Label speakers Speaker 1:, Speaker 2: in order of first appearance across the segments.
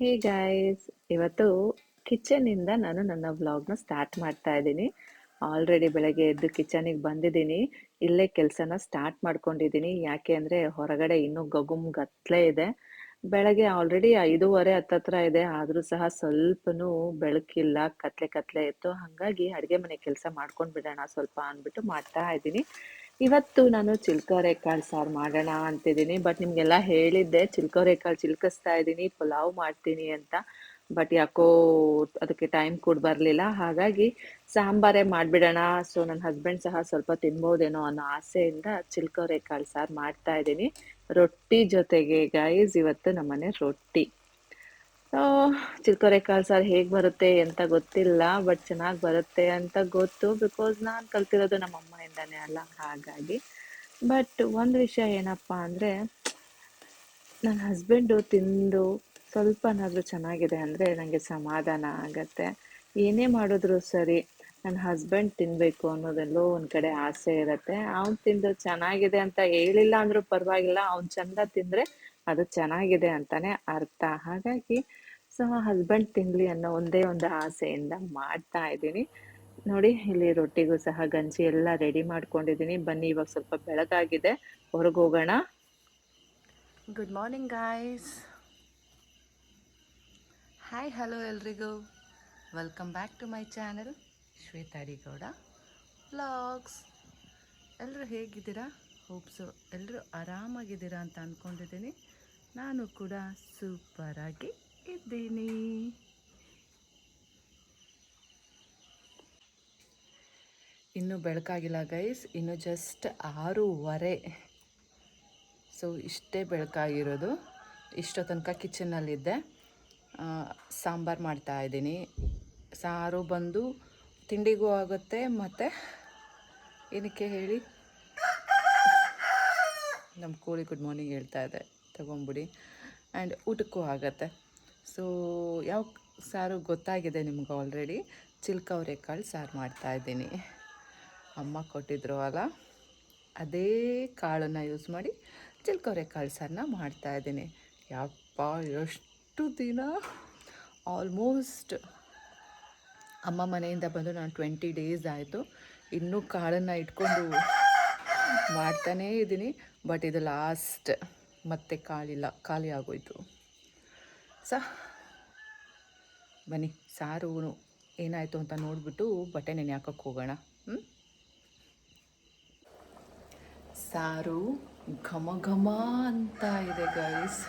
Speaker 1: Hey guys, ಇವತ್ತು ಕಿಚನಿಂದ ನಾನು ನನ್ನ ವ್ಲಾಗ್ನ ಸ್ಟಾರ್ಟ್ ಮಾಡ್ತಾ ಇದ್ದೀನಿ. ಆಲ್ರೆಡಿ ಬೆಳಗ್ಗೆ ಎದ್ದು ಕಿಚನಿಗೆ ಬಂದಿದ್ದೀನಿ. ಇಲ್ಲೇ ಕೆಲಸನ ಸ್ಟಾರ್ಟ್ ಮಾಡ್ಕೊಂಡಿದ್ದೀನಿ. ಯಾಕೆ ಅಂದರೆ ಹೊರಗಡೆ ಇನ್ನೂ ಗಗುಮ್ ಗತ್ಲೆ ಇದೆ. ಬೆಳಗ್ಗೆ ಆಲ್ರೆಡಿ ಐದೂವರೆ ಹತ್ತತ್ರ ಇದೆ. ಆದರೂ ಸಹ ಸ್ವಲ್ಪನೂ ಬೆಳಕಿಲ್ಲ. ಕತ್ಲೆ ಕತ್ಲೆ ಇತ್ತು. ಹಾಗಾಗಿ ಅಡುಗೆ ಮನೆ ಕೆಲಸ ಮಾಡ್ಕೊಂಡು ಬಿಡೋಣ ಸ್ವಲ್ಪ ಅಂದ್ಬಿಟ್ಟು ಮಾಡ್ತಾ ಇದ್ದೀನಿ. ಇವತ್ತು ನಾನು ಚಿಲ್ಕೋರೆ ಕಾಳು ಸಾರು ಮಾಡೋಣ ಅಂತಿದ್ದೀನಿ ಬಟ್ ನಿಮಗೆಲ್ಲ ಹೇಳಿದ್ದೆ ಚಿಲ್ಕೋರೆ ಕಾಳು ಚಿಲ್ಕಿಸ್ತಾ ಇದ್ದೀನಿ, ಪುಲಾವ್ ಮಾಡ್ತೀನಿ ಅಂತ ಬಟ್ ಯಾಕೋ ಅದಕ್ಕೆ ಟೈಮ್ ಕೂಡ ಬರಲಿಲ್ಲ, ಹಾಗಾಗಿ ಸಾಂಬಾರೇ ಮಾಡಿಬಿಡೋಣ. ಸೊ ನನ್ನ ಹಸ್ಬೆಂಡ್ ಸಹ ಸ್ವಲ್ಪ ತಿನ್ಬೋದೇನೋ ಅನ್ನೋ ಆಸೆಯಿಂದ ಚಿಲ್ಕೋರೆ ಕಾಳು ಸಾರು ಮಾಡ್ತಾ ಇದ್ದೀನಿ. ರೊಟ್ಟಿ ಜೊತೆಗೆ ಗೈಸ್ ಇವತ್ತು ನಮ್ಮನೆ ರೊಟ್ಟಿ. ಸೊ ಕಾಳು ಸಾರು ಹೇಗೆ ಬರುತ್ತೆ ಅಂತ ಗೊತ್ತಿಲ್ಲ ಬಟ್ ಚೆನ್ನಾಗಿ ಬರುತ್ತೆ ಅಂತ ಗೊತ್ತು ಬಿಕಾಸ್ ನಾನು ಕಲ್ತಿರೋದು ನಮ್ಮ ಅಮ್ಮನಿಂದಾನೇ ಅಲ್ಲ ಹಾಗಾಗಿ. ಬಟ್ ಒಂದು ವಿಷಯ ಏನಪ್ಪ ಅಂದರೆ ನನ್ನ ಹಸ್ಬೆಂಡು ತಿಂದು ಸ್ವಲ್ಪನಾದರೂ ಚೆನ್ನಾಗಿದೆ ಅಂದರೆ ನನಗೆ ಸಮಾಧಾನ ಆಗತ್ತೆ. ಏನೇ ಮಾಡಿದ್ರು ಸರಿ ನನ್ನ ಹಸ್ಬೆಂಡ್ ತಿನ್ನಬೇಕು ಅನ್ನೋದೆಲ್ಲೋ ಒಂದು ಕಡೆ ಆಸೆ ಇರುತ್ತೆ. ಅವ್ನು ತಿಂದು ಚೆನ್ನಾಗಿದೆ ಅಂತ ಹೇಳಿಲ್ಲ ಅಂದರೂ ಪರವಾಗಿಲ್ಲ, ಅವ್ನು ಚಂದ ತಿಂದರೆ ಅದು ಚೆನ್ನಾಗಿದೆ ಅಂತಾನೆ ಅರ್ಥ. ಹಾಗಾಗಿ ಸೊ ಹಸ್ಬೆಂಡ್ ತಿನ್ನಲಿ ಅನ್ನೋ ಒಂದೇ ಒಂದು ಆಸೆಯಿಂದ ಮಾಡ್ತಾ ಇದ್ದೀನಿ. ನೋಡಿ, ಇಲ್ಲಿ ರೊಟ್ಟಿಗೂ ಸಹ ಗಂಜಿ ಎಲ್ಲ ರೆಡಿ ಮಾಡ್ಕೊಂಡಿದ್ದೀನಿ. ಬನ್ನಿ, ಇವಾಗ ಸ್ವಲ್ಪ ಬೆಳಗಾಗಿದೆ. ಹೊರಗೆ ಹೋಗೋಣ.
Speaker 2: Good morning guys hi hello ಎಲ್ರಿಗೂ. Welcome back to my channel Shwetha D Gowda blogs ಎಲ್ಲರೂ ಹೇಗಿದ್ದೀರಾ? ಹೋಪ್ಸು ಎಲ್ಲರೂ ಆರಾಮಾಗಿದ್ದೀರಾ ಅಂತ ಅಂದ್ಕೊಂಡಿದ್ದೀನಿ ನಾನು ಕೂಡ ಸೂಪರಾಗಿ ಇದ್ದೀನಿ. ಇನ್ನೂ ಬೆಳಕಾಗಿಲ್ಲ ಗೈಸ್ ಇನ್ನು ಜಸ್ಟ್ ಆರೂವರೆ. ಸೊ ಇಷ್ಟೇ ಬೆಳಕಾಗಿರೋದು. ಇಷ್ಟೋ ತನಕ ಕಿಚನ್ನಲ್ಲಿದ್ದೆ ಸಾಂಬಾರು ಮಾಡ್ತಾ ಇದ್ದೀನಿ. ಸಾರು ಬಂದು ತಿಂಡಿಗೂ ಆಗುತ್ತೆ. ಮತ್ತು ಏನಕ್ಕೆ ಹೇಳಿ? ನಮ್ಮ ಕೋಳಿ ಗುಡ್ ಮಾರ್ನಿಂಗ್ ಹೇಳ್ತಾ ಇದೆ. ತಗೊಂಬಿಡಿ ಆ್ಯಂಡ್ ಊಟಕ್ಕೂ ಆಗುತ್ತೆ. ಸೊ ಯಾವ ಸಾರು ಗೊತ್ತಾಗಿದೆ ನಿಮ್ಗೆ ಆಲ್ರೆಡಿ ಚಿಲ್ಕ ಅವರೆಕಾಳು ಸಾರು ಮಾಡ್ತಾಯಿದ್ದೀನಿ ಅಮ್ಮ ಕೊಟ್ಟಿದ್ರು ಅಲ್ಲ, ಅದೇ ಕಾಳನ್ನು ಯೂಸ್ ಮಾಡಿ ಚಿಲ್ಕವರೆ ಕಾಳು ಸಾರನ್ನ ಮಾಡ್ತಾಯಿದ್ದೀನಿ ಯಪ್ಪ, ಎಷ್ಟು ದಿನ? ಆಲ್ಮೋಸ್ಟ್ ಅಮ್ಮ ಮನೆಯಿಂದ ಬಂದು ನಾನು ಟ್ವೆಂಟಿ ಡೇಸ್ ಆಯಿತು. ಇನ್ನೂ ಕಾಳನ್ನು ಇಟ್ಕೊಂಡು ಮಾಡ್ತಾನೇ ಇದ್ದೀನಿ. ಬಟ್ ಇದು ಲಾಸ್ಟ್. ಮತ್ತೆ ಕಾಳಿಲ್ಲ ಖಾಲಿ ಆಗೋಯ್ತು. ಸ, ಬನ್ನಿ. ಸಾರು ಏನಾಯಿತು ಅಂತ ನೋಡಿಬಿಟ್ಟು ಬಟ್ಟೆ ನೆನೆ ಹಾಕೋಕ್ಕೆ ಹೋಗೋಣ. ಸಾರು ಘಮ ಘಮ ಅಂತ ಇದೆ ಗೈಸ್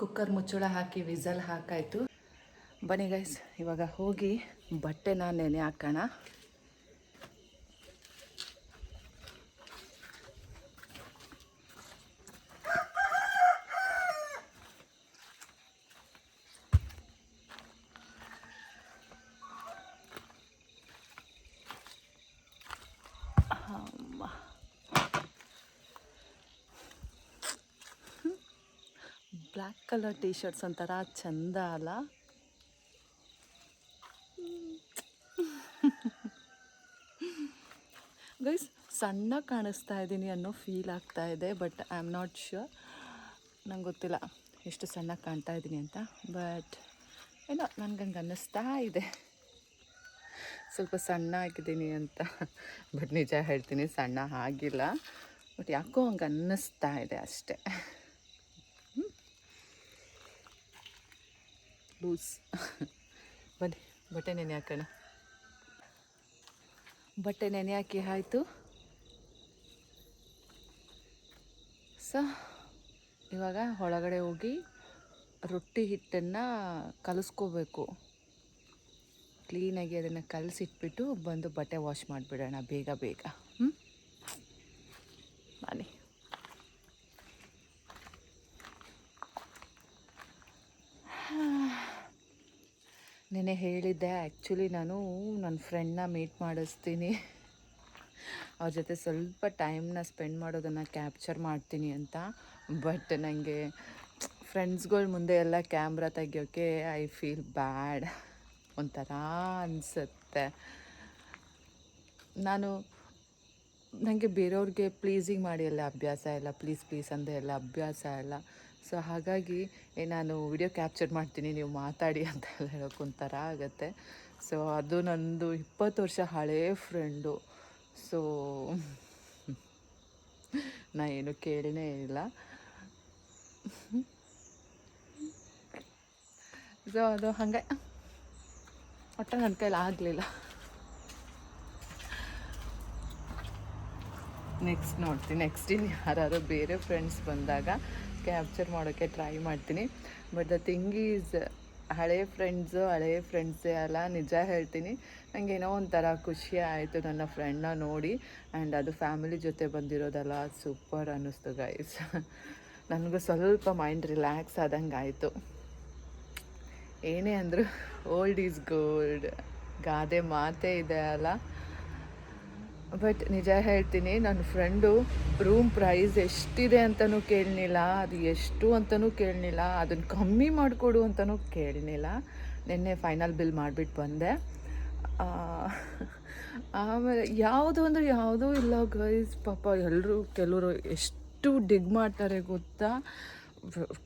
Speaker 2: ಕುಕ್ಕರ್ ಮುಚ್ಚಳ ಹಾಕಿ ವಿಸಲ್ ಹಾಕಾಯಿತು. ಬನ್ನಿ ಗೈಸ್ ಇವಾಗ ಹೋಗಿ ಬಟ್ಟೆನ ನೆನೆ ಹಾಕೋಣ. ಬ್ಲ್ಯಾಕ್ ಕಲರ್ ಟೀ ಶರ್ಟ್ಸ್ ಒಂಥರ ಚಂದ ಅಲ್ಲ? ಗೈಸ್, ಸಣ್ಣ ಕಾಣಿಸ್ತಾ ಇದ್ದೀನಿ ಅನ್ನೋ ಫೀಲ್ ಆಗ್ತಾ ಇದೆ, but I am not sure. ನಂಗೆ ಗೊತ್ತಿಲ್ಲ ಎಷ್ಟು ಸಣ್ಣ ಕಾಣ್ತಾ ಇದ್ದೀನಿ ಅಂತ, ಬಟ್ ಏನೋ ನನಗಂಗೆ ಅನ್ನಿಸ್ತಾ ಇದೆ. ಸ್ವಲ್ಪ ಸಣ್ಣ ಆಗಿದ್ದೀನಿ ಅಂತ, ಬಟ್ ನಿಜ ಹೇಳ್ತೀನಿ ಸಣ್ಣ ಆಗಿಲ್ಲ, ಬಟ್ ಯಾಕೋ ಹಂಗೆ ಅನ್ನಿಸ್ತಾ ಇದೆ ಅಷ್ಟೇ. ಬನ್ನಿ, ಬಟ್ಟೆ ನೆನೆ ಹಾಕೋಣ. ಬಟ್ಟೆ ನೆನೆ ಹಾಕಿ ಆಯಿತು. ಸೊ, ಇವಾಗ ಒಳಗಡೆ ಹೋಗಿ ರೊಟ್ಟಿ ಹಿಟ್ಟನ್ನು ಕಲಿಸ್ಕೋಬೇಕು. ಕ್ಲೀನಾಗಿ ಅದನ್ನು ಕಲಸಿಟ್ಬಿಟ್ಟು ಬಂದು ಬಟ್ಟೆ ವಾಶ್ ಮಾಡಿಬಿಡೋಣ ಬೇಗ ಬೇಗ ಹ್ಞೂ ಬನ್ನಿ ನೆನೆ ಹೇಳಿದ್ದೆ. ಆ್ಯಕ್ಚುಲಿ ನಾನು ನನ್ನ ಫ್ರೆಂಡ್ನ ಮೀಟ್ ಮಾಡಿಸ್ತೀನಿ. ಅವ್ರ ಜೊತೆ ಸ್ವಲ್ಪ ಟೈಮ್ನ ಸ್ಪೆಂಡ್ ಮಾಡೋದನ್ನು ಕ್ಯಾಪ್ಚರ್ ಮಾಡ್ತೀನಿ ಅಂತ. ಬಟ್ ನನಗೆ ಫ್ರೆಂಡ್ಸ್ಗಳ ಮುಂದೆ ಎಲ್ಲ ಕ್ಯಾಮ್ರಾ ತೆಗಿಯೋಕ್ಕೆ ಐ ಫೀಲ್ ಬ್ಯಾಡ್ ಒಂಥರ ಅನಿಸುತ್ತೆ. ನಾನು ನನಗೆ ಬೇರೆಯವ್ರಿಗೆ ಪ್ಲೀಸಿಂಗ್ ಮಾಡಿ ಎಲ್ಲ ಅಭ್ಯಾಸ ಇಲ್ಲ ಪ್ಲೀಸ್ ಪ್ಲೀಸ್ ಅಂದರೆ ಎಲ್ಲ ಅಭ್ಯಾಸ ಇಲ್ಲ ಸೊ ಹಾಗಾಗಿ ನಾನು ವಿಡಿಯೋ ಕ್ಯಾಪ್ಚರ್ ಮಾಡ್ತೀನಿ, ನೀವು ಮಾತಾಡಿ ಅಂತ ಎಲ್ಲ ಹೇಳೋಕೆ ಒಂಥರ ಆಗುತ್ತೆ. ಸೊ ಅದು ನಂದು ಇಪ್ಪತ್ತು ವರ್ಷ ಹಳೇ ಫ್ರೆಂಡು ಸೊ ನಾ ಏನು ಕೇಳಿನೇ ಇಲ್ಲ. ಸೊ ಅದು ಹಾಗೆ. ಒಟ್ಟು ನನ್ನ ಕೈಲಿ ಆಗಲಿಲ್ಲ. ನೆಕ್ಸ್ಟ್ ನೋಡ್ತೀನಿ. ನೆಕ್ಸ್ಟ್ ಇನ್ನು ಯಾರು ಬೇರೆ ಫ್ರೆಂಡ್ಸ್ ಬಂದಾಗ ಕ್ಯಾಪ್ಚರ್ ಮಾಡೋಕ್ಕೆ ಟ್ರೈ ಮಾಡ್ತೀನಿ. ಬಟ್ ದ ಥಿಂಗ್ ಈಸ್ ಹಳೆ ಫ್ರೆಂಡ್ಸು ಹಳೆ ಫ್ರೆಂಡ್ಸೇ ಅಲ್ಲ, ನಿಜ ಹೇಳ್ತೀನಿ. ನನಗೆ ಏನೋ ಒಂಥರ ಖುಷಿ ಆಯಿತು ನನ್ನ ಫ್ರೆಂಡ್ನ ನೋಡಿ. ಆ್ಯಂಡ್ ಅದು ಫ್ಯಾಮಿಲಿ ಜೊತೆ ಬಂದಿರೋದಲ್ಲ ಸೂಪರ್ ಅನ್ನಿಸ್ತು ಗೈಸ್ ನನಗೂ ಸ್ವಲ್ಪ ಮೈಂಡ್ ರಿಲ್ಯಾಕ್ಸ್ ಆದಂಗೆ ಆಯಿತು. ಏನೇ ಅಂದರೂ ಓಲ್ಡ್ ಈಸ್ ಗೋಲ್ಡ್ ಗಾದೆ ಮಾತೇ ಇದೆ ಅಲ್ಲ. ಬಟ್ ನಿಜ ಹೇಳ್ತೀನಿ ನನ್ನ ಫ್ರೆಂಡು ರೂಮ್ ಪ್ರೈಸ್ ಎಷ್ಟಿದೆ ಅಂತಲೂ ಕೇಳಲಿಲ್ಲ ಅದು ಎಷ್ಟು ಅಂತಲೂ ಕೇಳಲಿಲ್ಲ ಅದನ್ನು ಕಮ್ಮಿ ಮಾಡಿಕೊಡು ಅಂತಲೂ ಕೇಳಲಿಲ್ಲ ನಿನ್ನೆ ಫೈನಲ್ ಬಿಲ್ ಮಾಡಿಬಿಟ್ಟು ಬಂದೆ. ಆಮೇಲೆ ಯಾವುದು ಅಂದರೆ ಯಾವುದೂ ಇಲ್ಲ ಗೈಸ್, ಪಾಪ ಎಲ್ಲರೂ ಕೆಲವರು ಎಷ್ಟು ಡಿಗ್ ಮಾಡ್ತಾರೆ ಗೊತ್ತಾ?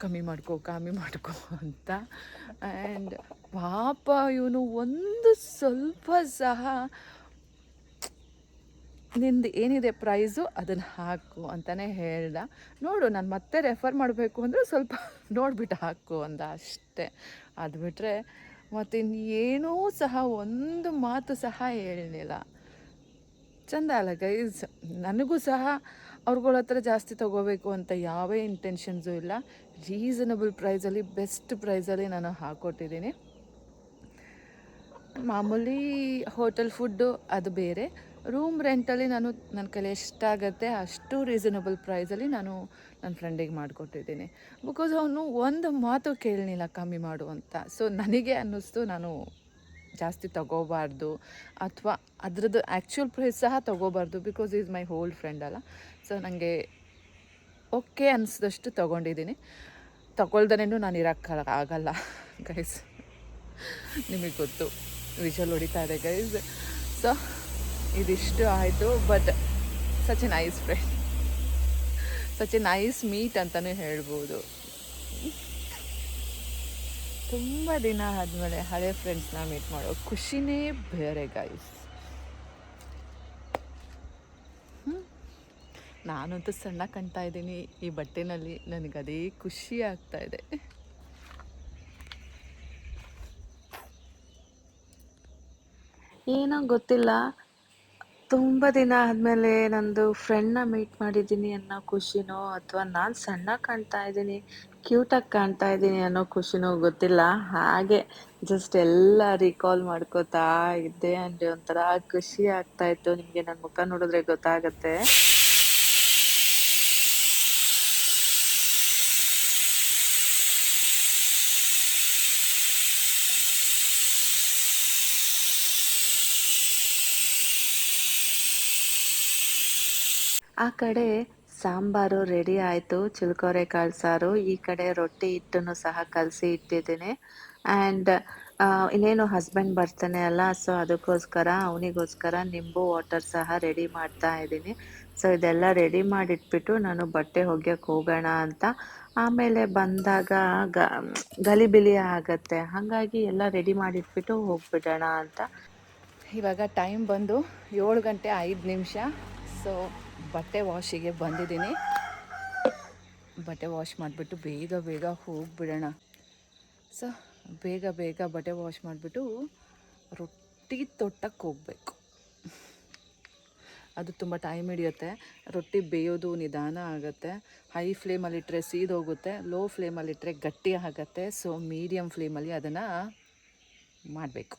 Speaker 2: ಕಮ್ಮಿ ಮಾಡ್ಕೋ ಕಮ್ಮಿ ಮಾಡ್ಕೋ ಅಂತ. ಆ್ಯಂಡ್ ಪಾಪ ಇವನು ಒಂದು ಸ್ವಲ್ಪ ಸಹ ನಿಂದು ಏನಿದೆ ಪ್ರೈಸು ಅದನ್ನು ಹಾಕು ಅಂತಲೇ ಹೇಳ್ದ. ನೋಡು, ನಾನು ಮತ್ತೆ ರೆಫರ್ ಮಾಡಬೇಕು ಅಂದರೆ ಸ್ವಲ್ಪ ನೋಡಿಬಿಟ್ಟು ಹಾಕು ಅಂದ ಅಷ್ಟೇ. ಅದು ಬಿಟ್ಟರೆ ಮತ್ತು ಏನೂ ಸಹ ಒಂದು ಮಾತು ಸಹ ಹೇಳಲಿಲ್ಲ. ಚಂದ ಅಲ್ಲ ಗೈಸ್ ನನಗೂ ಸಹ ಅವ್ರುಗಳ ಹತ್ರ ಜಾಸ್ತಿ ತೊಗೋಬೇಕು ಅಂತ ಯಾವೇ ಇಂಟೆನ್ಷನ್ಸು ಇಲ್ಲ. ರೀಸನಬಲ್ ಪ್ರೈಸಲ್ಲಿ ಬೆಸ್ಟ್ ಪ್ರೈಸಲ್ಲಿ ನಾನು ಹಾಕ್ಕೊಟ್ಟಿದ್ದೀನಿ ಮಾಮೂಲಿ ಹೋಟೆಲ್ ಫುಡ್ಡು ಅದು ಬೇರೆ. ರೂಮ್ ರೆಂಟಲ್ಲಿ ನಾನು, ನನ್ನ ಕೈಲಿ ಎಷ್ಟಾಗತ್ತೆ ಅಷ್ಟು ರೀಸನಬಲ್ ಪ್ರೈಸಲ್ಲಿ ನಾನು ನನ್ನ ಫ್ರೆಂಡಿಗೆ ಮಾಡಿಕೊಟ್ಟಿದ್ದೀನಿ. ಬಿಕಾಸ್ ಅವನು ಒಂದು ಮಾತು ಕೇಳಲಿಲ್ಲ ಕಮ್ಮಿ ಮಾಡು ಅಂತ. ಸೊ ನನಗೆ ಅನ್ನಿಸ್ತು ನಾನು ಜಾಸ್ತಿ ತಗೋಬಾರ್ದು ಅಥವಾ ಅದರದ್ದು ಆ್ಯಕ್ಚುಯಲ್ ಪ್ರೈಸ್ ಸಹ ತಗೋಬಾರ್ದು because is my old friend ಅಲ್ಲ. ಸೊ ನನಗೆ ಓಕೆ ಅನಿಸಿದಷ್ಟು ತೊಗೊಂಡಿದ್ದೀನಿ. ತಗೊಳ್ದನೇನು ನಾನು ಇರೋಕ್ಕ ಆಗಲ್ಲ ಗೈಸ್ ನಿಮಗೆ ಗೊತ್ತು. ವಿಷಲ್ ಹೊಡಿತಾ ಇದೆ ಗೈಸ್ ಸೊ ಇದಿಷ್ಟು ಆಯಿತು but such a nice friend such a nice meet ಅಂತಲೇ ಹೇಳ್ಬೋದು. ತುಂಬ ದಿನ ಆದಮೇಲೆ ಹಳೆ ಫ್ರೆಂಡ್ಸ್ನ ಮೀಟ್ ಮಾಡೋ ಖುಷಿನೇ ಬೇರೆ ಗೈಸ್ ನಾನಂತೂ ಸಣ್ಣ ಕಾಣ್ತಾ ಇದ್ದೀನಿ. ಈ ಬಟ್ಟೆನಲ್ಲಿ ನನಗೆ ಅದೇ ಖುಷಿ ಆಗ್ತಾ ಇದೆ.
Speaker 1: ಏನೋ ಗೊತ್ತಿಲ್ಲ. ತುಂಬ ದಿನ ಆದಮೇಲೆ ನಂದು ಫ್ರೆಂಡ್ನ ಮೀಟ್ ಮಾಡಿದ್ದೀನಿ ಅನ್ನೋ ಖುಷಿನೋ ಅಥವಾ ನಾನು ಸಣ್ಣ ಕಾಣ್ತಾ ಇದ್ದೀನಿ ಕ್ಯೂಟಾಗಿ ಕಾಣ್ತಾ ಇದ್ದೀನಿ ಅನ್ನೋ ಖುಷಿನೋ ಗೊತ್ತಿಲ್ಲ. ಹಾಗೆ ಜಸ್ಟ್ ಎಲ್ಲ ರಿಕಾಲ್ ಮಾಡ್ಕೋತಾ ಇದ್ದೆ ಅಂದ್ರೆ ಒಂಥರ ಖುಷಿ ಆಗ್ತಾ ಇತ್ತು. ನಿಮಗೆ ನನ್ನ ಮುಖ ನೋಡಿದ್ರೆ ಗೊತ್ತಾಗತ್ತೆ. ಆ ಕಡೆ ಸಾಂಬಾರು ರೆಡಿ ಆಯಿತು, ಚಿಲ್ಕೋರೆ ಕಾಳು ಈ ಕಡೆ ರೊಟ್ಟಿ ಹಿಟ್ಟನ್ನು ಸಹ ಕಲಸಿ ಇಟ್ಟಿದ್ದೀನಿ. ಆ್ಯಂಡ್ ಇನ್ನೇನು ಹಸ್ಬೆಂಡ್ ಬರ್ತಾನೆ ಅಲ್ಲ ಸೊ ಅದಕ್ಕೋಸ್ಕರ, ಅವನಿಗೋಸ್ಕರ ನಿಂಬು ವಾಟರ್ ಸಹ ರೆಡಿ ಮಾಡ್ತಾ ಇದ್ದೀನಿ. ಸೊ ಇದೆಲ್ಲ ರೆಡಿ ಮಾಡಿಟ್ಬಿಟ್ಟು ನಾನು ಬಟ್ಟೆ ಹೋಗ್ಯಕ್ಕೆ ಹೋಗೋಣ ಅಂತ. ಆಮೇಲೆ ಬಂದಾಗ ಗ ಗಲಿಬಿಲಿ ಆಗತ್ತೆ. ಹಾಗಾಗಿ ಎಲ್ಲ ರೆಡಿ ಮಾಡಿಟ್ಬಿಟ್ಟು ಹೋಗ್ಬಿಡೋಣ ಅಂತ.
Speaker 2: ಇವಾಗ ಟೈಮ್ ಬಂದು ಏಳು ಗಂಟೆ ಐದು ನಿಮಿಷ. ಸೊ ಬಟ್ಟೆ ವಾಶಿಗೆ ಬಂದಿದ್ದೀನಿ. ಬಟ್ಟೆ ವಾಶ್ ಮಾಡಿಬಿಟ್ಟು ಬೇಗ ಬೇಗ ಹೋಗಿಬಿಡೋಣ. ಸೊ, ಬೇಗ ಬೇಗ ಬಟ್ಟೆ ವಾಶ್ ಮಾಡಿಬಿಟ್ಟು ರೊಟ್ಟಿ ತೊಟ್ಟಕ್ಕೆ ಹೋಗಬೇಕು. ಅದು ತುಂಬ ಟೈಮ್ ಹಿಡಿಯುತ್ತೆ. ರೊಟ್ಟಿ ಬೇಯೋದು ನಿಧಾನ ಆಗುತ್ತೆ. ಹೈ ಫ್ಲೇಮಲ್ಲಿಟ್ಟರೆ ಸೀದೋಗುತ್ತೆ ಲೋ ಫ್ಲೇಮಲ್ಲಿಟ್ಟರೆ ಗಟ್ಟಿ ಆಗುತ್ತೆ. ಸೊ ಮೀಡಿಯಮ್ ಫ್ಲೇಮಲ್ಲಿ ಅದನ್ನು ಮಾಡಬೇಕು.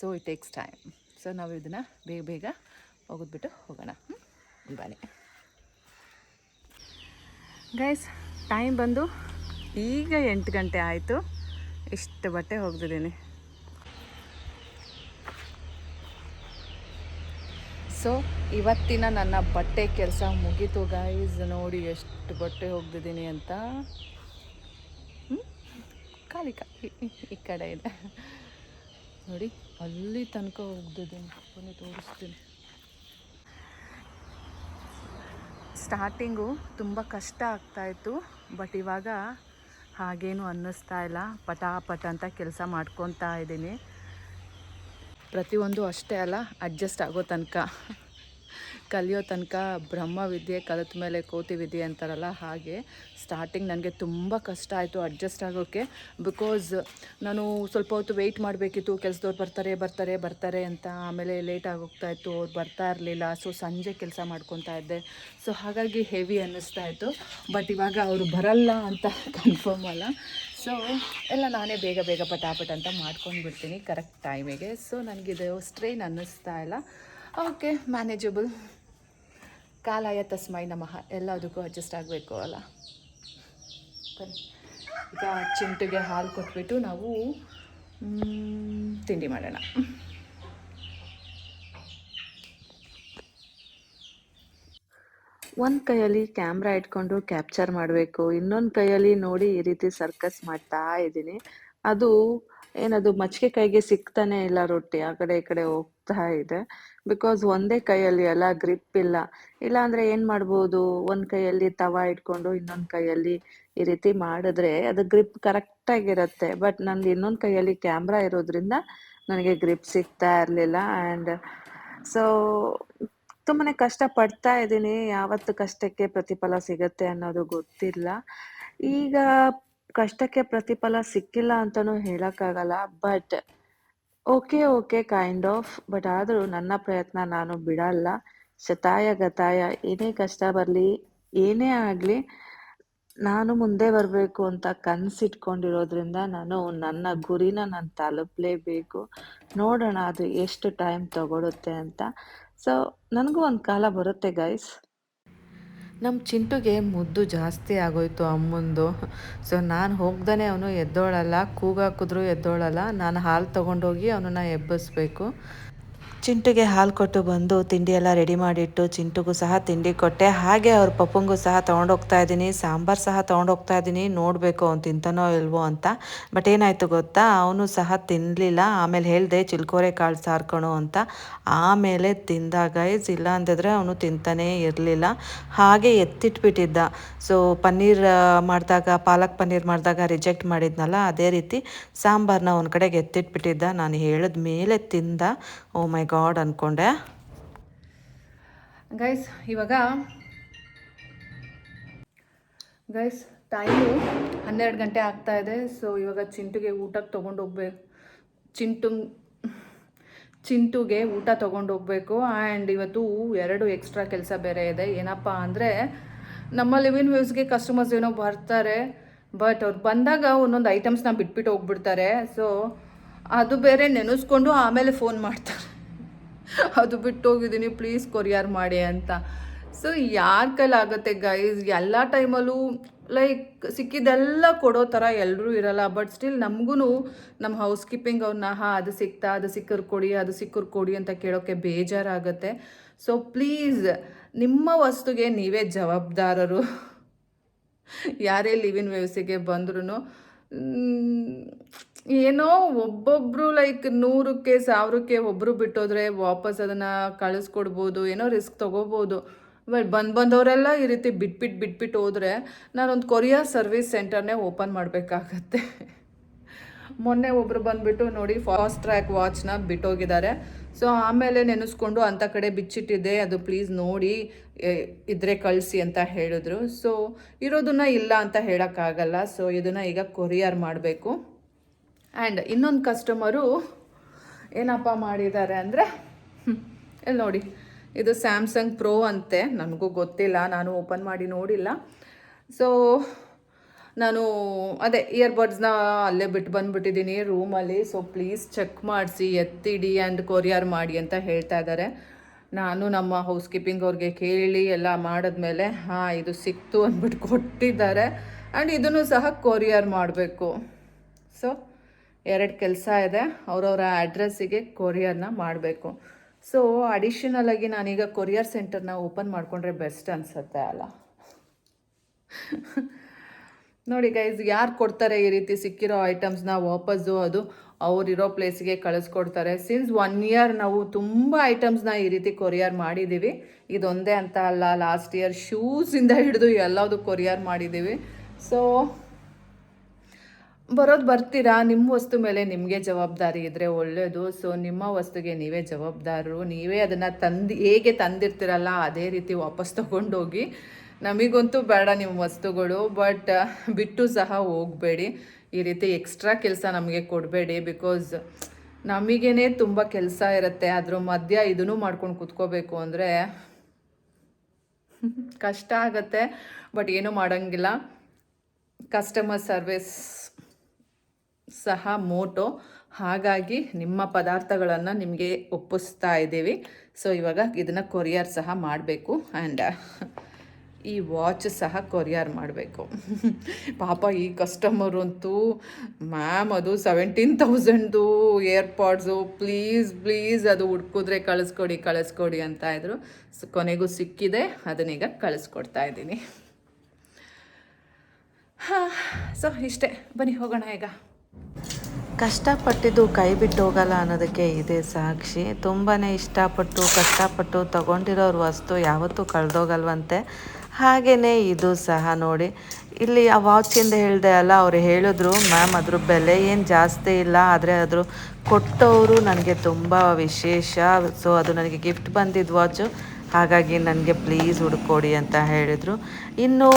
Speaker 2: So, it takes time. So ನಾವು ಇದನ್ನು ಬೇಗ ಬೇಗ ಹೋಗೋದ್ಬಿಟ್ಟು ಹೋಗೋಣ? ಬನ್ನಿ. ಗೈಸ್ ಟೈಮ್ ಬಂದು ಈಗ ಎಂಟು ಗಂಟೆ ಆಯಿತು. ಇಷ್ಟು ಬಟ್ಟೆ ಹೋಗ್ತಿದ್ದೀನಿ. ಸೊ ಇವತ್ತಿನ ನನ್ನ ಬಟ್ಟೆ ಕೆಲಸ ಮುಗೀತು ಗೈಸ್ ನೋಡಿ ಎಷ್ಟು ಬಟ್ಟೆ ಹೋಗ್ತಿದ್ದೀನಿ ಅಂತ? ಖಾಲಿ ಖಾಲಿ. ಈ ಕಡೆ ಇದೆ. ನೋಡಿ, ಅಲ್ಲಿ ತನಕ ಹೋಗ್ತಿದ್ದೀನಿ. ಬನ್ನಿ, ತೋರಿಸ್ತೀನಿ. ಸ್ಟಾರ್ಟಿಂಗು ತುಂಬ ಕಷ್ಟ ಆಗ್ತಾಯಿತ್ತು ಬಟ್ ಇವಾಗ ಹಾಗೇನು ಅನ್ನಿಸ್ತಾ ಇಲ್ಲ. ಪಟಾಪಟ ಅಂತ ಕೆಲಸ ಮಾಡ್ಕೊತಾ ಇದ್ದೀನಿ. ಪ್ರತಿಯೊಂದು ಅಷ್ಟೇ ಅಲ್ಲ, ಅಡ್ಜಸ್ಟ್ ಆಗೋ ತನಕ. ಕಲಿಯೋ ತನಕ ಬ್ರಹ್ಮ ವಿದ್ಯೆ ಕಲಿತ ಮೇಲೆ ಕೋತಿ ವಿದ್ಯೆ ಅಂತಾರಲ್ಲ ಹಾಗೆ ಸ್ಟಾರ್ಟಿಂಗ್ ನನಗೆ ತುಂಬ ಕಷ್ಟ ಆಯಿತು ಅಡ್ಜಸ್ಟ್ ಆಗೋಕ್ಕೆ ಬಿಕಾಸ್ ನಾನು ಸ್ವಲ್ಪ ಹೊತ್ತು ವೆಯ್ಟ್ ಮಾಡಬೇಕಿತ್ತು, ಕೆಲಸದವ್ರು ಬರ್ತಾರೆ ಬರ್ತಾರೆ ಬರ್ತಾರೆ ಅಂತ ಆಮೇಲೆ ಲೇಟ್ ಆಗೋಗ್ತಾ ಇತ್ತು, ಅವ್ರು ಬರ್ತಾ ಇರಲಿಲ್ಲ ಸೊ ಸಂಜೆ ಕೆಲಸ ಮಾಡ್ಕೊತಾ ಇದ್ದೆ. ಸೊ ಹಾಗಾಗಿ ಹೆವಿ ಅನ್ನಿಸ್ತಾ ಇತ್ತು ಬಟ್ ಇವಾಗ ಅವರು ಬರಲ್ಲ ಅಂತ ಕನ್ಫರ್ಮ್ ಅಲ್ಲ. ಸೊ ಎಲ್ಲ ನಾನೇ ಬೇಗ ಬೇಗ ಪಟಾಪಟ್ ಅಂತ ಮಾಡ್ಕೊಂಡು ಬಿಡ್ತೀನಿ ಕರೆಕ್ಟ್ ಟೈಮಿಗೆ ಸೊ ನನಗಿದು ಸ್ಟ್ರೈನ್ ಅನ್ನಿಸ್ತಾ ಇಲ್ಲ. ಓಕೆ ಮ್ಯಾನೇಜಬಲ್ ಕಾಲಾಯ ತಸ್ಮೈ ನಮಃ. ಎಲ್ಲದಕ್ಕೂ ಅಡ್ಜಸ್ಟ್ ಆಗಬೇಕು ಅಲ್ಲ. ಈಗ ಚಿಂಟಿಗೆ ಹಾಲು ಕೊಟ್ಬಿಟ್ಟು ನಾವು ತಿಂಡಿ ಮಾಡೋಣ.
Speaker 1: ಒಂದು ಕೈಯಲ್ಲಿ ಕ್ಯಾಮ್ರಾ ಇಟ್ಕೊಂಡು ಕ್ಯಾಪ್ಚರ್ ಮಾಡಬೇಕು. ಇನ್ನೊಂದು ಕೈಯಲ್ಲಿ ನೋಡಿ ಈ ರೀತಿ ಸರ್ಕಸ್ ಮಾಡ್ತಾ ಇದ್ದೀನಿ. ಅದು, ಏನದು ಮಚ್ಚಿಗೆ ಕೈಗೆ ಸಿಗ್ತಾನೆ ಇಲ್ಲ ರೊಟ್ಟಿ. ಆ ಕಡೆ, ಈ ಕಡೆ ಹೋಗ್ತಾ ಇದೆ. ಬಿಕಾಸ್ ಒಂದೇ ಕೈಯಲ್ಲಿ ಅಲ್ಲ ಗ್ರಿಪ್ ಇಲ್ಲ. ಇಲ್ಲ ಅಂದ್ರೆ ಏನ್ ಮಾಡ್ಬೋದು? ಒಂದ್ ಕೈಯಲ್ಲಿ ತವ ಇಟ್ಕೊಂಡು ಇನ್ನೊಂದ್ ಕೈಯಲ್ಲಿ ಈ ರೀತಿ ಮಾಡಿದ್ರೆ ಅದು ಗ್ರಿಪ್ ಕರೆಕ್ಟ್ ಆಗಿರತ್ತೆ. ಬಟ್ ನಂದು ಇನ್ನೊಂದ್ ಕೈಯಲ್ಲಿ ಕ್ಯಾಮ್ರಾ ಇರೋದ್ರಿಂದ ನನಗೆ ಗ್ರಿಪ್ ಸಿಗ್ತಾ ಇರ್ಲಿಲ್ಲ. ಅಂಡ್ ಸೊ ತುಂಬಾನೇ ಕಷ್ಟ ಪಡ್ತಾ ಇದ್ದೀನಿ. ಯಾವತ್ತು ಕಷ್ಟಕ್ಕೆ ಪ್ರತಿಫಲ ಸಿಗತ್ತೆ ಅನ್ನೋದು ಗೊತ್ತಿಲ್ಲ. ಈಗ ಕಷ್ಟಕ್ಕೆ ಪ್ರತಿಫಲ ಸಿಕ್ಕಿಲ್ಲ ಅಂತಾನೂ ಹೇಳಕ್ಕಾಗಲ್ಲ. But okay okay kind of but ಆದರೂ ನನ್ನ ಪ್ರಯತ್ನ ನಾನು ಬಿಡಲ್ಲ. ಶತಾಯ, ಗತಾಯ, ಏನೇ ಕಷ್ಟ ಬರಲಿ, ಏನೇ ಆಗಲಿ, ನಾನು ಮುಂದೆ ಬರಬೇಕು ಅಂತ ಕನ್ಸಿಟ್ಕೊಂಡಿರೋದ್ರಿಂದ ನಾನು ನನ್ನ ಗುರಿನ ನಾನು ತಲುಪಲೇಬೇಕು. ನೋಡೋಣ ಅದು ಎಷ್ಟು ಟೈಮ್ ತಗೊಳುತ್ತೆ ಅಂತ. ಸೊ ನನಗೂ ಒಂದು ಕಾಲ ಬರುತ್ತೆ ಗೈಸ್
Speaker 2: ನಮ್ಮ ಚಿಂಟುಗೆ ಮುದ್ದು ಜಾಸ್ತಿ ಆಗೋಯ್ತು ಅಮ್ಮಂದು. ಸೊ ನಾನು ಹೋಗ್ದೇ ಅವನು ಎದ್ದೋಳಲ್ಲ, ಕೂಗಾಕಿದ್ರು ಎದ್ದೋಳಲ್ಲ. ನಾನು ಹಾಲು ತೊಗೊಂಡೋಗಿ ಅವನನ್ನು ಎಬ್ಬಿಸ್ಬೇಕು. ಚಿಂಟುಗೆ ಹಾಲು ಕೊಟ್ಟು ಬಂದು ತಿಂಡಿ ಎಲ್ಲ ರೆಡಿ ಮಾಡಿಟ್ಟು ಚಿಂಟುಗೂ ಸಹ ತಿಂಡಿ ಕೊಟ್ಟೆ. ಹಾಗೆ ಅವ್ರ ಪಪ್ಪಂಗೂ ಸಹ ತೊಗೊಂಡೋಗ್ತಾ ಇದ್ದೀನಿ. ಸಾಂಬಾರು ಸಹ ತೊಗೊಂಡೋಗ್ತಾ ಇದ್ದೀನಿ. ನೋಡಬೇಕು ಅವ್ನು ತಿಂತಾನೋ ಇಲ್ವೋ ಅಂತ. ಬಟ್ ಏನಾಯಿತು ಗೊತ್ತಾ? ಅವನು ಸಹ ತಿನ್ನಲಿಲ್ಲ ಆಮೇಲೆ ಹೇಳಿದೆ, ಚಿಲ್ಕೋರೆ ಕಾಳು ಸಾರ್ಕೊಣು ಅಂತ. ಆಮೇಲೆ ತಿಂದಾಗ ಇಲ್ಲ ಅಂದಿದ್ರೆ ಅವನು ತಿಂತಾನೇ ಇರಲಿಲ್ಲ. ಹಾಗೆ ಎತ್ತಿಟ್ಬಿಟ್ಟಿದ್ದ. ಸೊ ಪನ್ನೀರ್ ಮಾಡಿದಾಗ, ಪಾಲಕ್ ಪನ್ನೀರ್ ಮಾಡಿದಾಗ ರಿಜೆಕ್ಟ್ ಮಾಡಿದ್ನಲ್ಲ, ಅದೇ ರೀತಿ ಸಾಂಬಾರನ್ನ ಒಂದು ಕಡೆಗೆ ಎತ್ತಿಟ್ಬಿಟ್ಟಿದ್ದ. ನಾನು ಹೇಳಿದ ಮೇಲೆ ತಿಂದ. ಓ ಮೈ ಗಾಡ್ ಅಂದ್ಕೊಂಡೆ ಗೈಸ್ ಇವಾಗ ಗೈಸ್ ಟೈಮು ಹನ್ನೆರಡು ಗಂಟೆ ಆಗ್ತಾ ಇದೆ. ಸೊ ಇವಾಗ ಚಿಂಟುಗೆ ಊಟಕ್ಕೆ ತೊಗೊಂಡೋಗ್ಬೇಕು ಚಿಂಟು, ಚಿಂಟುಗೆ ಊಟ ತೊಗೊಂಡೋಗ್ಬೇಕು ಆ್ಯಂಡ್ ಇವತ್ತು ಎರಡು ಎಕ್ಸ್ಟ್ರಾ ಕೆಲಸ ಬೇರೆ ಇದೆ. ಏನಪ್ಪ ಅಂದರೆ, ನಮ್ಮ ಲಿವಿನ್ ವ್ಯೂಸ್ಗೆ ಕಸ್ಟಮರ್ಸ್ ಏನೋ ಬರ್ತಾರೆ. ಬಟ್ ಅವ್ರು ಬಂದಾಗ ಒಂದೊಂದು ಐಟಮ್ಸ್ನ ಬಿಟ್ಬಿಟ್ಟು ಹೋಗ್ಬಿಡ್ತಾರೆ. ಸೊ ಅದು ಬೇರೆ ನೆನೆಸ್ಕೊಂಡು ಆಮೇಲೆ ಫೋನ್ ಮಾಡ್ತಾರೆ. ಅದು ಬಿಟ್ಟು ಹೋಗಿದ್ದೀನಿ ಪ್ಲೀಸ್ ಕೊರಿಯರ್ ಮಾಡಿ ಅಂತ. ಸೊ ಯಾರ ಕೈಲಾಗುತ್ತೆ ಗೈಸ್ ಎಲ್ಲ ಟೈಮಲ್ಲೂ ಲೈಕ್ ಸಿಕ್ಕಿದ್ದೆಲ್ಲ ಕೊಡೋ ಥರ ಎಲ್ಲರೂ ಇರಲ್ಲ ಬಟ್ ಸ್ಟಿಲ್ ನಮಗೂ ನಮ್ಮ ಹೌಸ್ ಕೀಪಿಂಗ್ ಅವ್ರನ್ನ ಹಾ, ಅದು ಸಿಕ್ತಾ, ಅದು ಸಿಕ್ಕರು ಕೊಡಿ, ಅದು ಸಿಕ್ಕರು ಕೊಡಿ ಅಂತ ಕೇಳೋಕ್ಕೆ ಬೇಜಾರಾಗುತ್ತೆ. ಸೊ ಪ್ಲೀಸ್ ನಿಮ್ಮ ವಸ್ತುಗೆ ನೀವೇ ಜವಾಬ್ದಾರರು. ಯಾರೇ ಲಿವಿನ್ ವ್ಯವಸ್ಥೆಗೆ ಬಂದ್ರೂ ಏನೋ ಒಬ್ಬೊಬ್ಬರು ಲೈಕ್ ನೂರಕ್ಕೆ, ಸಾವಿರಕ್ಕೆ ಒಬ್ಬರು ಬಿಟ್ಟೋದ್ರೆ ವಾಪಸ್ ಅದನ್ನು ಕಳಿಸ್ಕೊಡ್ಬೋದು, ಏನೋ ರಿಸ್ಕ್ ತೊಗೋಬೋದು. ಬಟ್ ಬಂದು ಬಂದವರೆಲ್ಲ ಈ ರೀತಿ ಬಿಟ್ಬಿಟ್ಟು ಬಿಟ್ಬಿಟ್ಟು ಹೋದರೆ ನಾನೊಂದು ಕೊರಿಯರ್ ಸರ್ವಿಸ್ ಸೆಂಟರ್ನೇ ಓಪನ್ ಮಾಡಬೇಕಾಗತ್ತೆ. ಮೊನ್ನೆ ಒಬ್ಬರು ಬಂದುಬಿಟ್ಟು ನೋಡಿ ಫಾಸ್ಟ್ ಟ್ರ್ಯಾಕ್ ವಾಚ್ನ ಬಿಟ್ಟೋಗಿದ್ದಾರೆ. ಸೊ ಆಮೇಲೆ ನೆನೆಸ್ಕೊಂಡು ಅಂಥ ಕಡೆ ಬಿಚ್ಚಿಟ್ಟಿದೆ ಅದು ಪ್ಲೀಸ್ ನೋಡಿ ಇದ್ರೆ ಕಳಿಸಿ ಅಂತ ಹೇಳಿದ್ರು. ಸೊ ಇರೋದನ್ನ ಇಲ್ಲ ಅಂತ ಹೇಳೋಕ್ಕಾಗಲ್ಲ. ಸೊ ಇದನ್ನು ಈಗ ಕೊರಿಯರ್ ಮಾಡಬೇಕು. ಆ್ಯಂಡ್ ಇನ್ನೊಂದು ಕಸ್ಟಮರು ಏನಪ್ಪ ಮಾಡಿದ್ದಾರೆ ಅಂದರೆ ಇಲ್ಲಿ ನೋಡಿ. ಇದು ಸ್ಯಾಮ್ಸಂಗ್ ಪ್ರೋ ಅಂತೆ. ನನಗೂ ಗೊತ್ತಿಲ್ಲ. ನಾನು ಓಪನ್ ಮಾಡಿ ನೋಡಿಲ್ಲ. ಸೊ ನಾನು ಅದೇ ಇಯರ್ಬಡ್ಸ್ನ ಅಲ್ಲೇ ಬಿಟ್ಟು ಬಂದುಬಿಟ್ಟಿದ್ದೀನಿ ರೂಮಲ್ಲಿ ಸೊ ಪ್ಲೀಸ್ ಚೆಕ್ ಮಾಡಿಸಿ, ಎತ್ತಿಡಿ ಆ್ಯಂಡ್ ಕೊರಿಯರ್ ಮಾಡಿ ಅಂತ ಹೇಳ್ತಾ ಇದ್ದಾರೆ. ನಾನು ನಮ್ಮ ಹೌಸ್ ಕೀಪಿಂಗ್ ಅವ್ರಿಗೆ ಕೇಳಿ ಎಲ್ಲ ಮಾಡಿದ್ಮೇಲೆ, ಹಾಂ, ಇದು ಸಿಕ್ತು ಅಂದ್ಬಿಟ್ಟು ಕೊಟ್ಟಿದ್ದಾರೆ. ಆ್ಯಂಡ್ ಇದನ್ನು ಸಹ ಕೊರಿಯರ್ ಮಾಡಬೇಕು. ಸೊ ಎರಡು ಕೆಲಸ ಇದೆ. ಅವರವರ ಅಡ್ರೆಸ್ಸಿಗೆ ಕೊರಿಯರ್ನ ಮಾಡಬೇಕು. ಸೊ ಅಡಿಷನಲ್ ಆಗಿ ನಾನೀಗ ಕೊರಿಯರ್ ಸೆಂಟರ್ನ ಓಪನ್ ಮಾಡಿಕೊಂಡ್ರೆ ಬೆಸ್ಟ್ ಅನಿಸುತ್ತೆ ಅಲ್ಲ. ನೋಡಿ ಗೈಸ್ ಯಾರು ಕೊಡ್ತಾರೆ ಈ ರೀತಿ ಸಿಕ್ಕಿರೋ ಐಟಮ್ಸ್ನ ವಾಪಸ್ಸು ಅದು ಅವರಿರೋ ಪ್ಲೇಸ್ಗೆ ಕಳಿಸ್ಕೊಡ್ತಾರೆ. ಸಿನ್ಸ್ ಒನ್ ಇಯರ್ ನಾವು ತುಂಬ ಐಟಮ್ಸ್ನ ಈ ರೀತಿ ಕೊರಿಯರ್ ಮಾಡಿದ್ದೀವಿ ಇದೊಂದೇ ಅಂತ ಅಲ್ಲ ಲಾಸ್ಟ್ ಇಯರ್ ಶೂಸಿಂದ ಹಿಡಿದು ಎಲ್ಲದು ಕೊರಿಯರ್ ಮಾಡಿದ್ದೀವಿ ಸೊ ಬರೋದು ಬರ್ತೀರಾ? ನಿಮ್ಮ ವಸ್ತು ಮೇಲೆ ನಿಮಗೆ ಜವಾಬ್ದಾರಿ ಇದ್ದರೆ ಒಳ್ಳೆಯದು ಸೊ ನಿಮ್ಮ ವಸ್ತುಗೆ ನೀವೇ ಜವಾಬ್ದಾರರು. ನೀವೇ ಅದನ್ನು ತಂದು, ಹೇಗೆ ತಂದಿರ್ತೀರಲ್ಲ, ಅದೇ ರೀತಿ ವಾಪಸ್ ತೊಗೊಂಡೋಗಿ. ನಮಗಂತೂ ಬೇಡ ನಿಮ್ಮ ವಸ್ತುಗಳು ಬಟ್ ಬಿಟ್ಟು ಸಹ ಹೋಗಬೇಡಿ. ಈ ರೀತಿ ಎಕ್ಸ್ಟ್ರಾ ಕೆಲಸ ನಮಗೆ ಕೊಡಬೇಡಿ ಬಿಕಾಸ್ ನಮಗೇನೆ ತುಂಬ ಕೆಲಸ ಇರುತ್ತೆ. ಅದ್ರ ಮಧ್ಯ ಇದನ್ನು ಮಾಡ್ಕೊಂಡು ಕುತ್ಕೋಬೇಕು ಅಂದರೆ ಕಷ್ಟ ಆಗತ್ತೆ ಬಟ್ ಏನೂ ಮಾಡೋಂಗಿಲ್ಲ. ಕಸ್ಟಮರ್ ಸರ್ವಿಸ್ ಸಹ ಮೋಟೋ. ಹಾಗಾಗಿ ನಿಮ್ಮ ಪದಾರ್ಥಗಳನ್ನು ನಿಮಗೆ ಒಪ್ಪಿಸ್ತಾ ಇದ್ದೀವಿ. ಸೊ ಇವಾಗ ಇದನ್ನು ಕೊರಿಯರ್ ಸಹ ಮಾಡಬೇಕು ಆ್ಯಂಡ್ ಈ ವಾಚ್ ಸಹ ಕೊರಿಯರ್ ಮಾಡಬೇಕು. ಪಾಪ ಈ ಕಸ್ಟಮರ್ ಅಂತೂ ಮ್ಯಾಮ್ ಅದು seventeen thousand AirPods please please ಅದು ಹುಡ್ಕಿದ್ರೆ ಕಳಿಸ್ಕೊಡಿ ಕಳಿಸ್ಕೊಡಿ ಅಂತ ಇದ್ರು. ಕೊನೆಗೂ ಸಿಕ್ಕಿದೆ, ಅದನ್ನೀಗ ಕಳಿಸ್ಕೊಡ್ತಾ ಇದ್ದೀನಿ. ಹಾಂ, ಸೊ ಇಷ್ಟೇ. ಬನ್ನಿ, ಹೋಗೋಣ ಈಗ.
Speaker 3: ಕಷ್ಟಪಟ್ಟಿದ್ದು ಕೈ ಬಿಟ್ಟು ಹೋಗಲ್ಲ ಅನ್ನೋದಕ್ಕೆ ಇದೆ ಸಾಕ್ಷಿ. ತುಂಬಾ ಇಷ್ಟಪಟ್ಟು, ಕಷ್ಟಪಟ್ಟು ತಗೊಂಡಿರೋರು ವಸ್ತು ಯಾವತ್ತೂ ಕಳೆದೋಗಲ್ವಂತೆ. ಹಾಗೆಯೇ ಇದು ಸಹ ನೋಡಿ. ಇಲ್ಲಿ ಆ ವಾಚಿಂದ ಹೇಳಿದೆ ಅಲ್ಲ, ಅವರು ಹೇಳಿದ್ರು, ಮ್ಯಾಮ್, ಅದ್ರ ಬೆಲೆ ಏನು ಜಾಸ್ತಿ ಇಲ್ಲ, ಆದರೆ ಅದ್ರ ಕೊಟ್ಟವರು ನನಗೆ ತುಂಬ ವಿಶೇಷ. ಸೊ, ಅದು ನನಗೆ ಗಿಫ್ಟ್ ಬಂದಿದ್ದು ವಾಚು, ಹಾಗಾಗಿ ನನಗೆ ಪ್ಲೀಸ್ ಹುಡ್ಕೊಡಿ ಅಂತ ಹೇಳಿದರು. ಇನ್ನು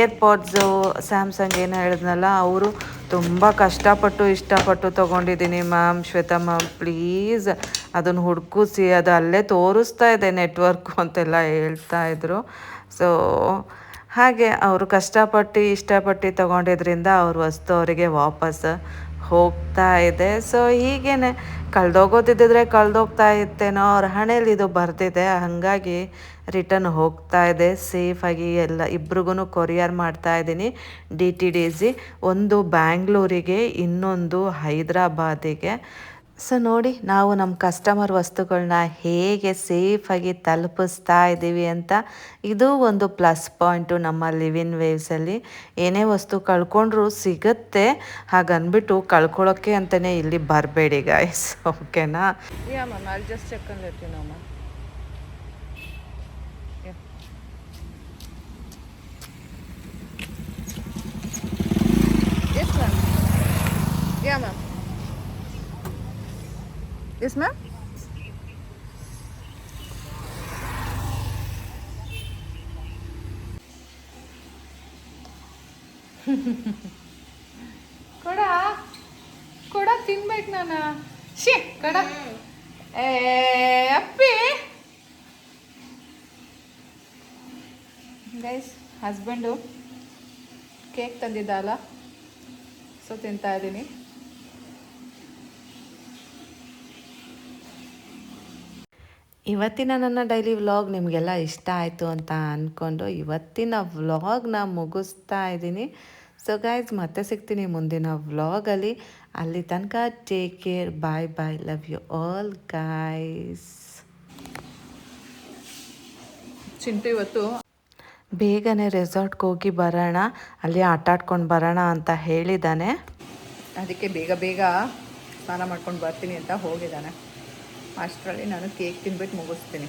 Speaker 3: ಏರ್ಪಾಡ್ಸು, ಸ್ಯಾಮ್ಸಂಗ್ ಏನು ಹೇಳಿದ್ನಲ್ಲ, ಅವರು ತುಂಬ ಕಷ್ಟಪಟ್ಟು ಇಷ್ಟಪಟ್ಟು ತೊಗೊಂಡಿದ್ದೀನಿ ಮ್ಯಾಮ್ ಶ್ವೇತಾ ಮ್ಯಾಮ್ ಪ್ಲೀಸ್ ಅದನ್ನು ಹುಡುಕಿಸಿ, ಅದು ಅಲ್ಲೇ ತೋರಿಸ್ತಾ ಇದೆ ನೆಟ್ವರ್ಕು ಅಂತೆಲ್ಲ ಹೇಳ್ತಾ ಇದ್ರು. ಸೊ ಹಾಗೆ ಅವರು ಕಷ್ಟಪಟ್ಟು ಇಷ್ಟಪಟ್ಟು ತೊಗೊಂಡಿದ್ರಿಂದ ಅವ್ರ ವಸ್ತು ಅವರಿಗೆ ವಾಪಸ್ ಹೋಗ್ತಾ ಇದೆ. ಸೊ ಹೀಗೇನೆ ಕಳ್ದೋಗೋದಿದ್ದರೆ ಕಳೆದೋಗ್ತಾ ಇತ್ತೇನೋ ಅವ್ರ ಹಣೆಯಲ್ಲಿ ಇದು ಬರ್ತಿದೆ ಹಾಗಾಗಿ ರಿಟರ್ನ್ ಹೋಗ್ತಾ ಇದೆ. ಸೇಫಾಗಿ ಎಲ್ಲ ಇಬ್ರಿಗೂ ಕೊರಿಯರ್ ಮಾಡ್ತಾ ಇದ್ದೀನಿ. ಡಿ ಟಿ ಡಿ ಸಿ ಒಂದು ಬ್ಯಾಂಗ್ಳೂರಿಗೆ, ಇನ್ನೊಂದು ಹೈದ್ರಾಬಾದಿಗೆ. ಸೊ ನೋಡಿ ನಾವು ನಮ್ಮ ಕಸ್ಟಮರ್ ವಸ್ತುಗಳನ್ನ ಹೇಗೆ ಸೇಫಾಗಿ ತಲುಪಿಸ್ತಾ ಇದ್ದೀವಿ ಅಂತ ಇದು ಒಂದು ಪ್ಲಸ್ ಪಾಯಿಂಟು ನಮ್ಮ ಲಿವಿನ್ ವೇವ್ಸಲ್ಲಿ ಏನೇ ವಸ್ತು ಕಳ್ಕೊಂಡ್ರೂ ಸಿಗುತ್ತೆ. ಹಾಗನ್ಬಿಟ್ಟು ಕಳ್ಕೊಳ್ಳೋಕ್ಕೆ ಅಂತಲೇ ಇಲ್ಲಿ ಬರಬೇಡಿ ಗಾಯ್ಸ್ ಓಕೆನಾ
Speaker 2: Yeah, ma'am. Yes, ma'am. ಕೊಡ. ಕೊಡ ತಿನ್ಬೇಕು ನಾನು. ಶಿ ಕೊಡ. ಏ ಅಪ್ಪಿ. ಗೈಸ್ ಹಸ್ಬೆಂಡು ಕೇಕ್ ತಂದಿದ್ದಲ್ಲ ಸೊ ತಿಂತಾ ಇದ್ದೀನಿ.
Speaker 3: ಇವತ್ತಿನ ನನ್ನ ಡೈಲಿ ವ್ಲಾಗ್ ನಿಮಗೆಲ್ಲ ಇಷ್ಟ ಆಯಿತು ಅಂತ ಅಂದ್ಕೊಂಡು ಇವತ್ತಿನ ವ್ಲಾಗ್ನ ಮುಗಿಸ್ತಾ ಇದ್ದೀನಿ. ಸೊ ಗೈಸ್ ಮತ್ತೆ ಸಿಗ್ತೀನಿ ಮುಂದಿನ ವ್ಲಾಗಲ್ಲಿ ಅಲ್ಲಿ. ತನಕ take care bye bye love you all guys
Speaker 2: Chintu ಇವತ್ತು
Speaker 3: ಬೇಗನೆ ರೆಸಾರ್ಟ್ಗೆ ಹೋಗಿ ಬರೋಣ. ಅಲ್ಲಿ ಆಟಾಡ್ಕೊಂಡು ಬರೋಣ ಅಂತ ಹೇಳಿದ್ದಾನೆ
Speaker 2: ಅದಕ್ಕೆ ಬೇಗ ಬೇಗ ಸ್ನಾನ ಮಾಡ್ಕೊಂಡು ಬರ್ತೀನಿ ಅಂತ ಹೋಗಿದ್ದಾನೆ ಅಷ್ಟರಲ್ಲಿ ನಾನು ಕೇಕ್ ತಿನ್ಬಿಟ್ಟು ಮುಗಿಸ್ತೀನಿ.